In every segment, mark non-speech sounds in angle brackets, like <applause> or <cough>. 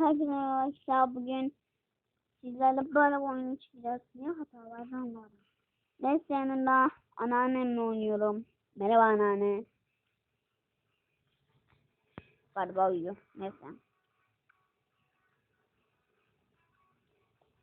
Herkese arkadaşlar bugün sizlerle böyle oyun çıkacağız. Niye hatalardan var? Neyse yanında anneannemle oynuyorum. Merhaba anneanne. Galiba uyuyor. Neyse.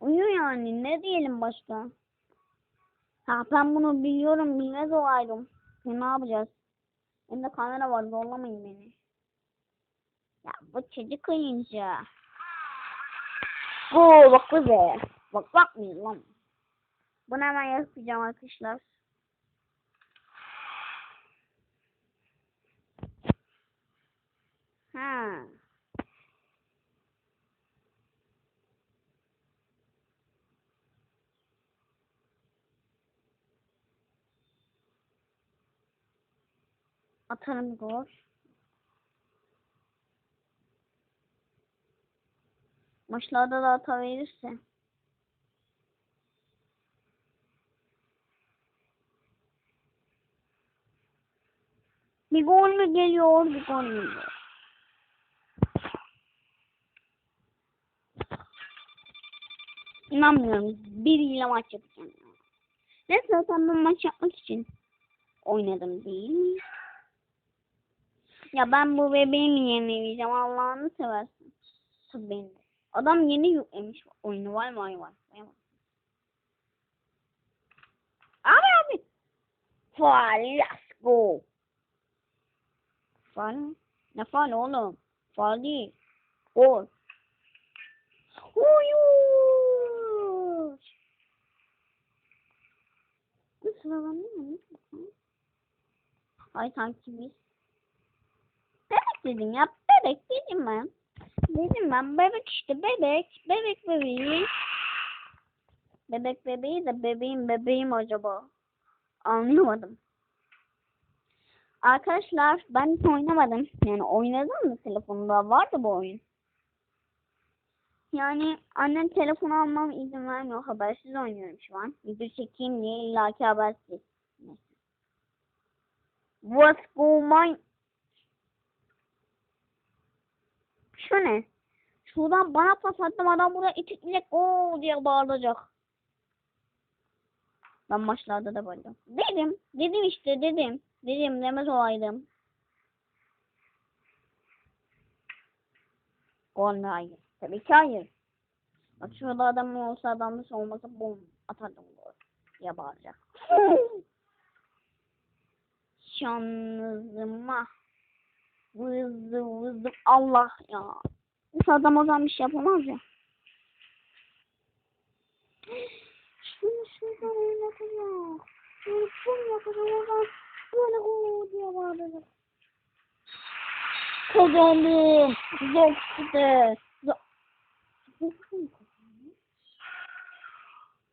Uyuyor yani. Ne diyelim başka? Ha ben bunu biliyorum. Bilmez olaydım. Ne yapacağız? Elimde kamera var. Zorlamayın beni. Ya bu çocuk oyuncağı. Oo bak bu be. Bak bak mı lan? Bunu hemen yapacağım arkadaşlar. Ha. Atarım gol. Maçlarda da hata verirse. Bir gol mü geliyor, bir gol mü geliyor? İnanmıyorum. Biriyle maç yapacağım. ya. Neyse zaten ben maç yapmak için oynadım değil. Ya ben bu bebeğimi yenileyeceğim Allah'ını seversin. Tabii benim de. Adam yeni yüklemiş oyunu var mı? Var. Abi abi. Faal let's go. Faal mi? Ne faal oğlum? Faal değil. Gol. Uyuş. Bu sıralanıyor mu? Ay sanki biz. Bebek dedim ya. Bebek dedim ben. Dedim ben bebek işte bebek. Bebek bebeği. Bebek bebeği de bebeğim bebeğim acaba. Anlamadım. Arkadaşlar ben hiç oynamadım. Yani oynadım mı telefonda? Vardı bu oyun. Yani annem telefon almam izin vermiyor. Habersiz oynuyorum şu an. Video çekeyim diye illaki habersiz. What's going on? Şu ne? Şuradan bana pas attım adam buraya itikleyecek o diye bağıracak. Ben maçlarda da böyle. Dedim. Dedim işte dedim. Dedim demez olaydım. Gol mü? Hayır. Tabii ki hayır. Bak şurada adam olsa adam da olmasa bum atardım gol diye bağıracak. <laughs> Şanlızıma. Vızı vızı Allah ya. Bu adam o zaman bir şey yapamaz ya. Şunu şuradan oynatacak. Şunu şunu yapacak oradan böyle gol diye bağıracak. Kazandım. Zor işte. Zor.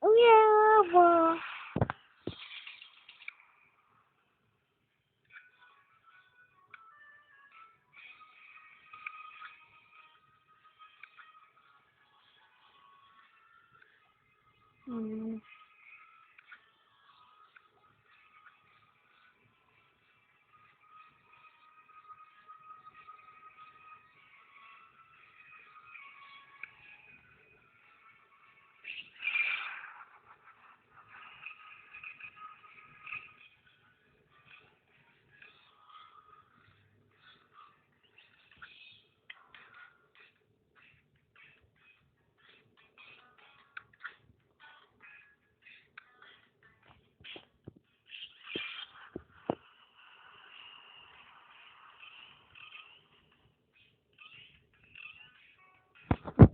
Oh yeah, wow. ம்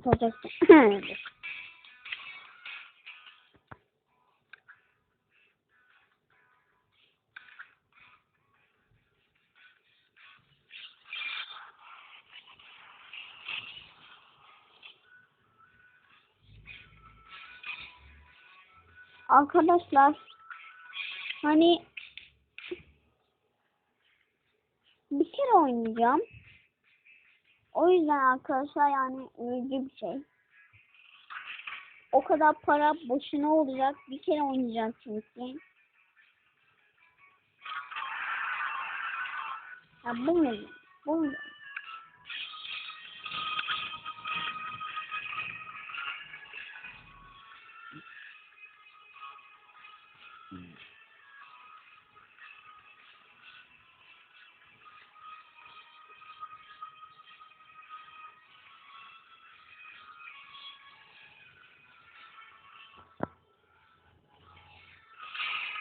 Soracaktım. <laughs> Arkadaşlar hani bir kere oynayacağım. O yüzden arkadaşlar yani üzücü bir şey. O kadar para boşuna olacak. Bir kere oynayacağım çünkü. Ya bu mu? Bu mu?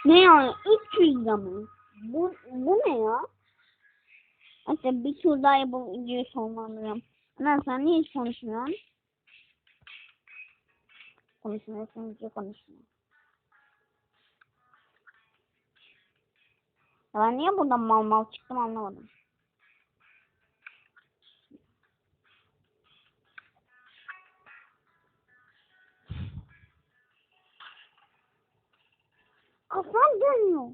Ne yani 300 lira mı? Bu, bu ne ya? Hatta bir tur daha yapıp videoyu sonlandırıyorum. Lan sen niye hiç konuşmuyorsun? Konuşmuyorsun, hiç konuşmuyor. Ya ben niye buradan mal mal çıktım anlamadım. Kafam dönüyor.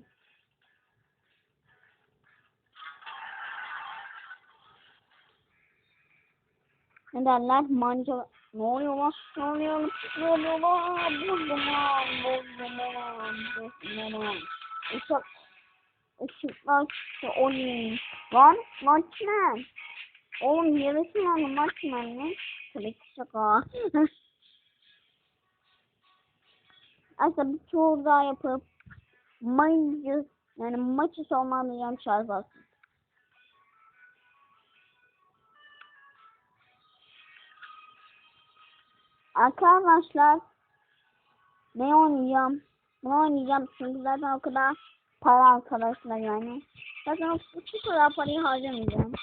Ne derler? Manca... Ne oluyor lan? Ne oluyor lan? Ne oluyor lan? Buldum lan. Buldum lan. Buldum lan. Işık. Işıklar çıktı. Oy. Lan. Maçmen. Oğlum yarısı lan maçmen mi? Tabii ki şaka. Aslında bir tur daha yapıp maçı yani maçı sonlandıracağım aslında. Arkadaşlar ne oynayacağım? Ne oynayacağım? Çünkü zaten o kadar para arkadaşlar yani. Zaten o kadar parayı harcamayacağım.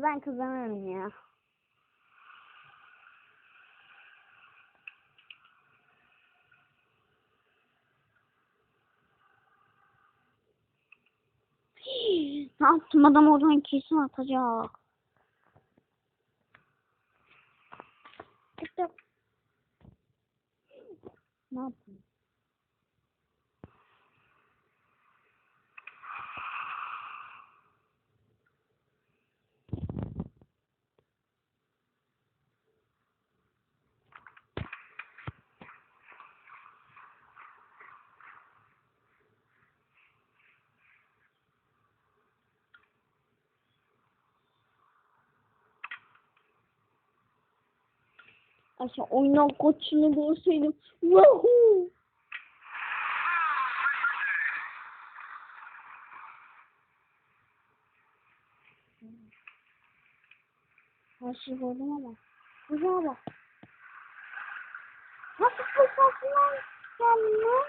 Ama ben kazanırım ya. Ne yaptım adam oradan kesin atacak. Tık tık. Ne yaptım? Aşağı oyundan koçunu görseydim. Woohoo! Her şey gördüm ama. Güzel bak. Nasıl fırsatından geldin lan?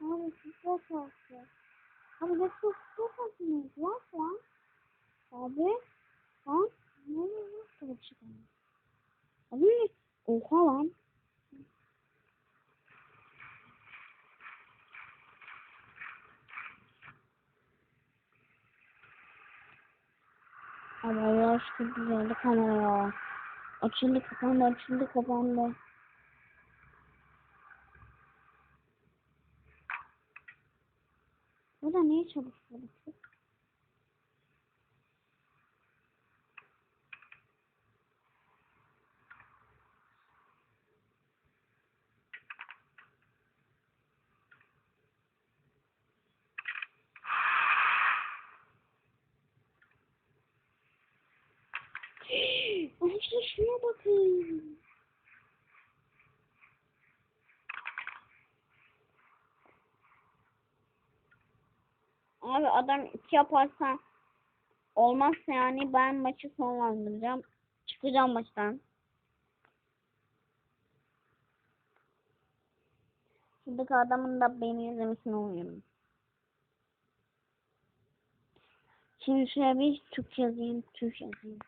Abi fırsat Abi ne fırsatından lan lan? Abi. Lan. Ne oluyor şey kalmış. Abi. Oha lan. Abi ya çok güzeldi kamera ya. Açıldı kapandı açıldı kapandı. Bu da niye çalışıyor? Arkadaşlar şuna bakın. Abi adam iki yaparsa olmazsa yani ben maçı sonlandıracağım. Çıkacağım maçtan. Şuradaki adamın da beni izlemesini umuyorum. Şimdi şuraya bir Türk yazayım, Türk yazayım.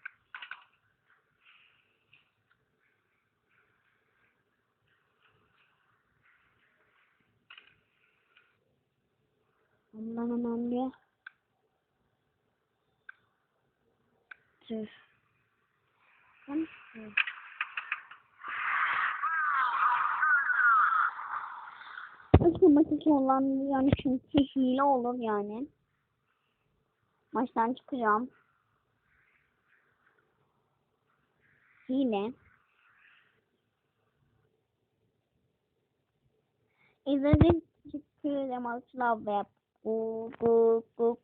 Ondan bir Tüh. Tüh. Nasıl maçı sonlandıracağım çünkü hile olur yani. Maçtan çıkacağım. Hile. İzlediğiniz için teşekkür ederim good, good,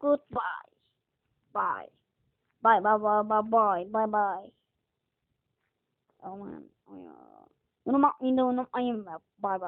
goodbye. Bye. Bye, bye, bye, bye, bye, bye, bye. Oh man, oh yeah. Unutmayın da unutmayın. Bye, bye.